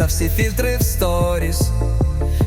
за всі фільтри в сторіс,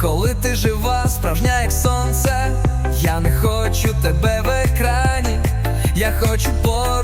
коли ти жива, справжня, як сонце, я не хочу тебе в екрані, я хочу поруч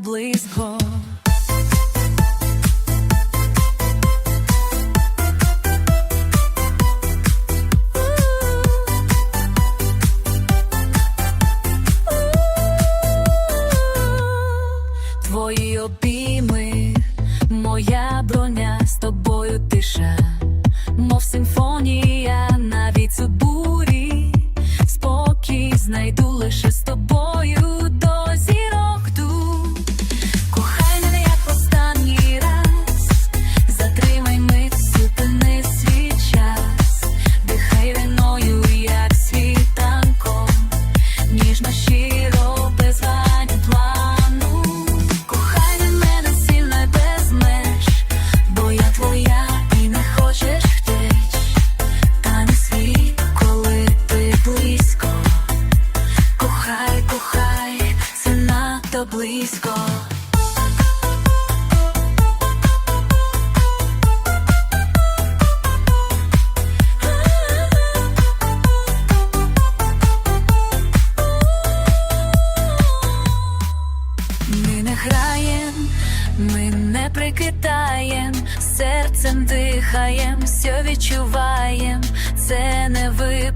близько. Твої обійми, моя броня з тобою тиша, мов симфонія навіть у бурі, спокій знайду лише.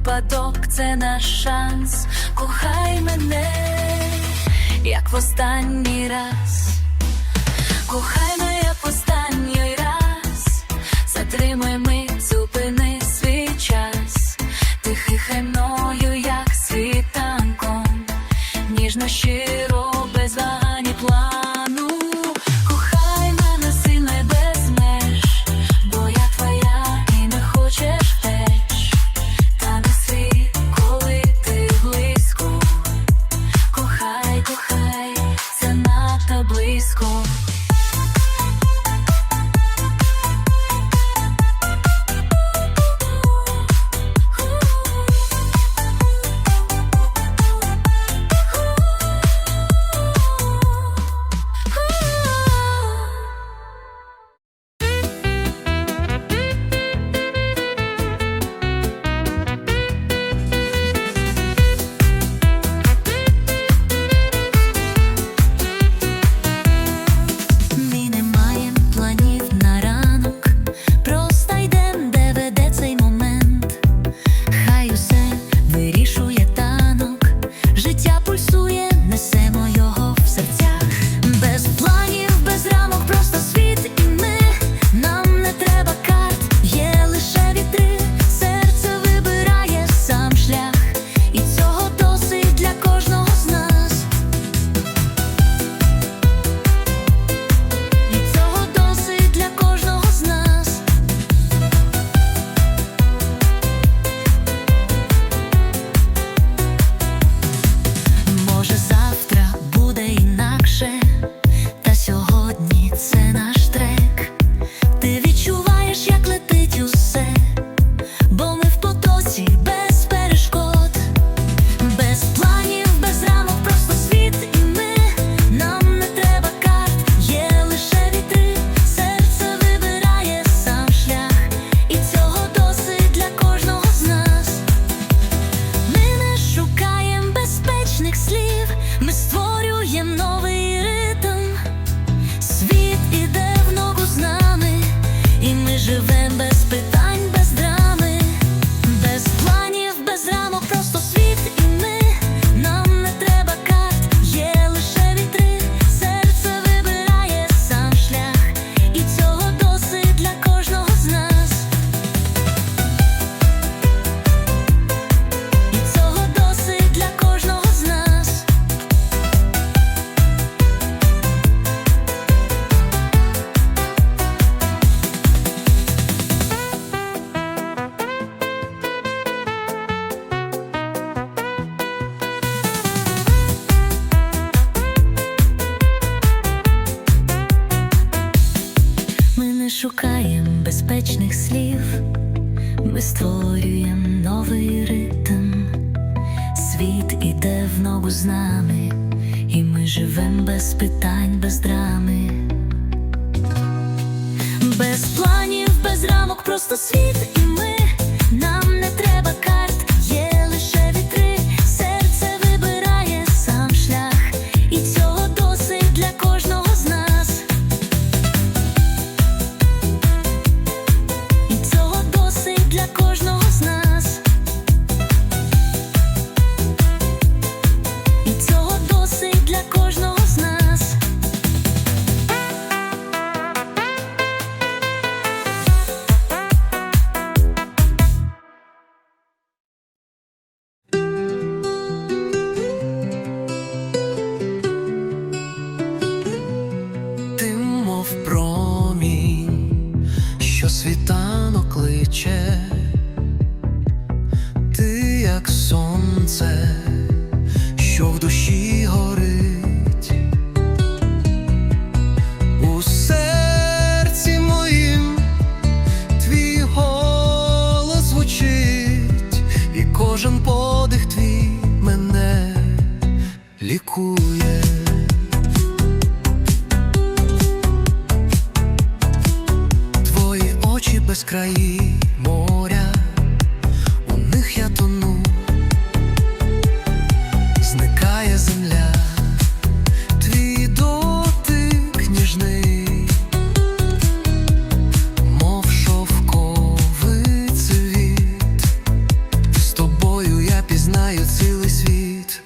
випадок, це наш шанс. Кохай мене, як в останній раз. Кохай мене.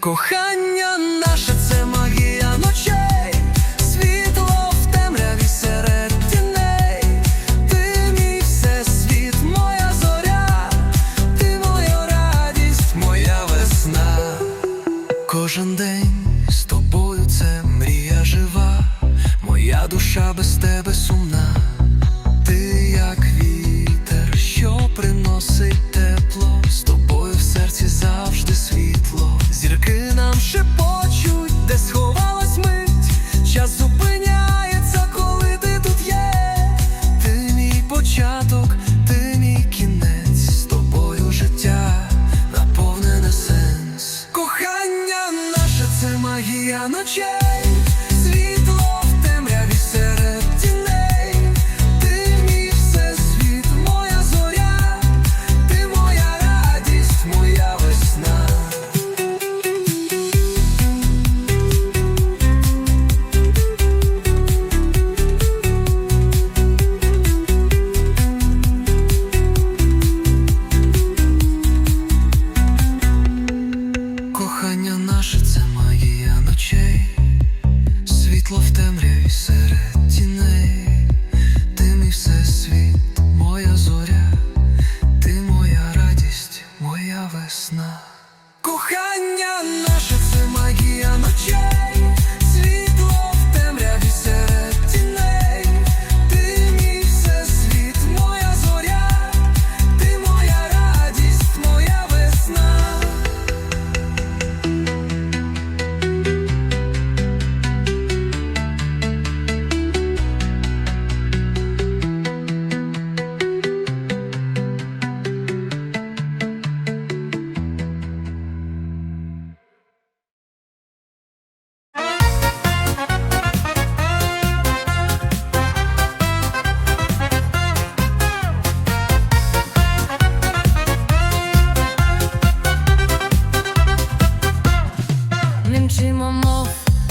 Кохання магія ночей,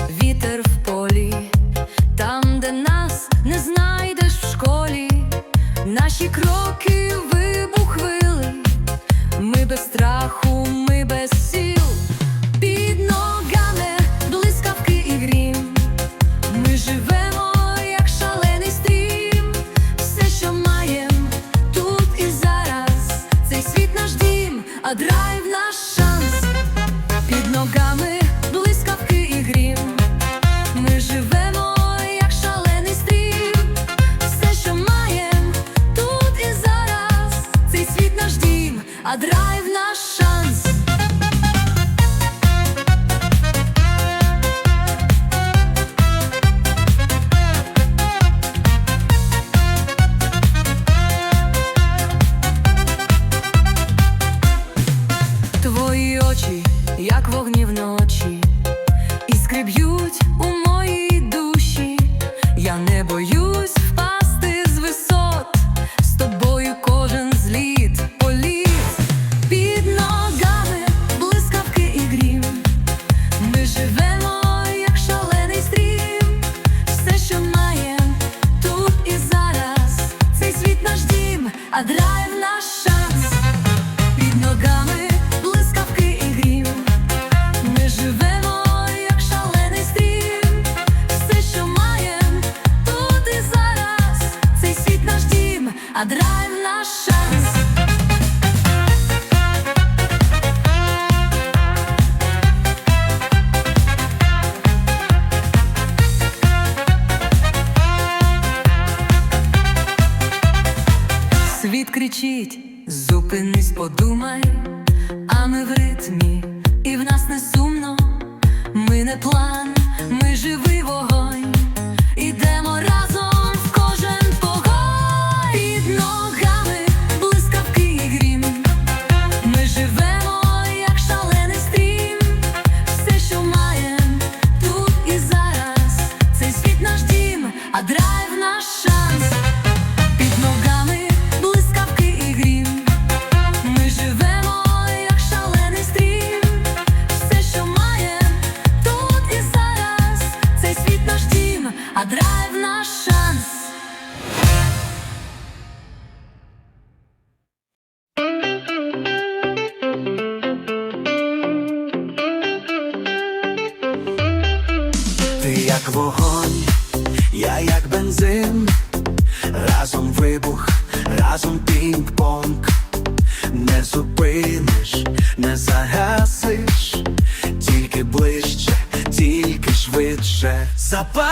вітер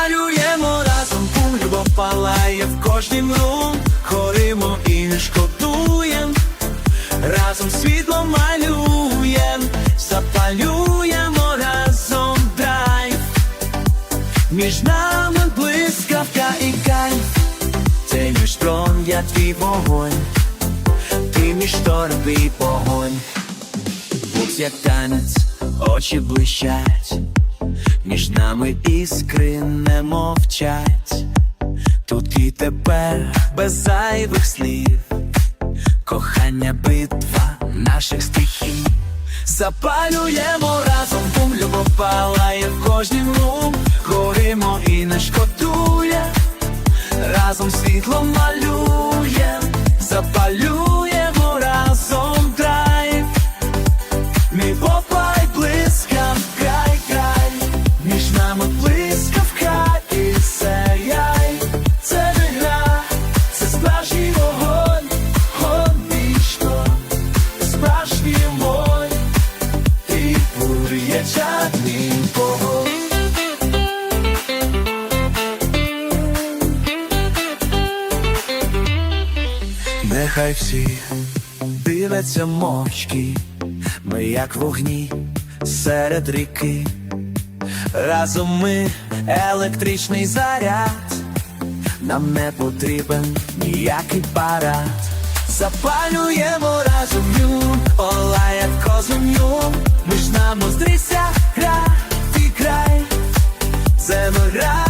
Запалюємо разом. Пуль, любов палає в кожнім рум, горимо і не шкодуєм, разом світло малюєм, запалюємо разом драйв. Між нами блискавка і кайф. Ти мій штрон, я твій вогонь. Ти мій шторм і вогонь Букс як танець, очі блищать Між нами іскри не мовчать. Тут і тепер без зайвих слів. Кохання битва наших стихій. Запалюємо разом бум, любов палає в кожнім рум Горимо і не шкодує. Разом світло малює як вогні серед ріки. Разом ми електричний заряд, нам не потрібен ніякий парад. Запалюємо разом нюм, олає козунюм, між нами здрися гра, ти край, це гра,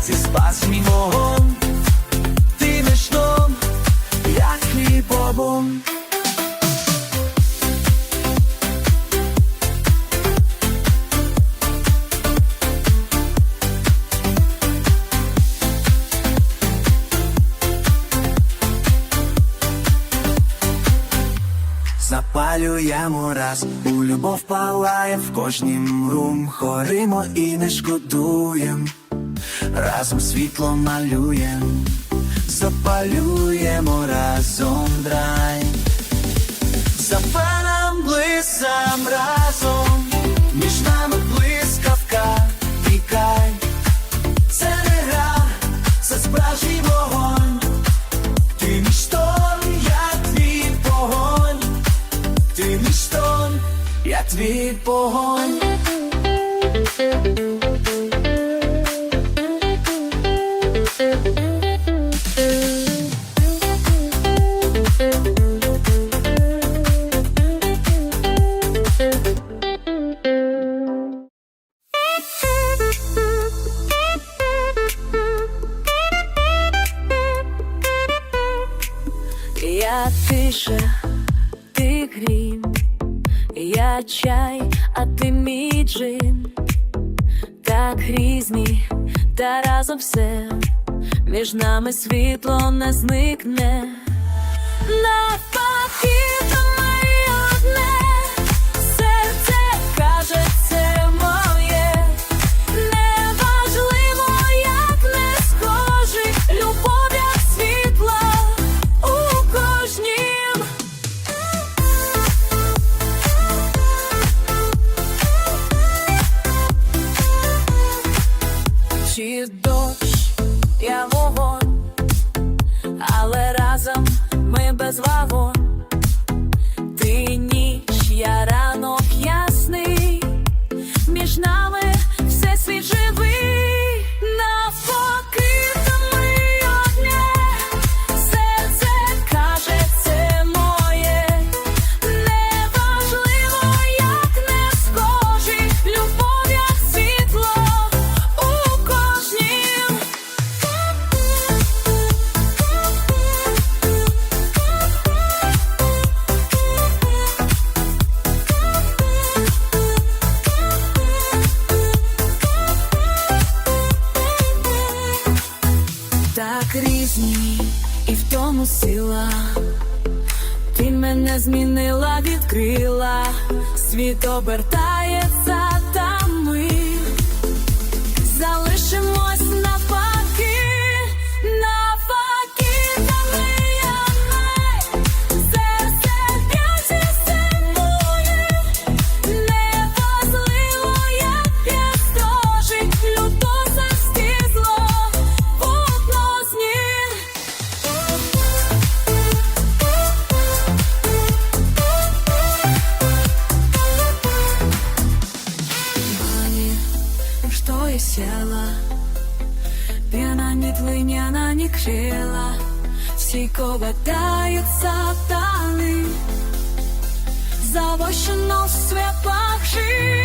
це спасмій вогонь, ти штом, як твій бобом. Запалюємо раз, у любов палає в кожнім рум, хоримо і не шкодуєм, разом світло малюєм, запалюємо разом драй, запалам блисам разом, я твій погонь. Я тиша, ти грім, я чай, а ти мій джин. Так різні, та разом все, між нами світло не зникне. разом ми без вагу. рідну ти мене змінила, відкрила світ оберта. Ночі коватаються тани, завощено в святах жи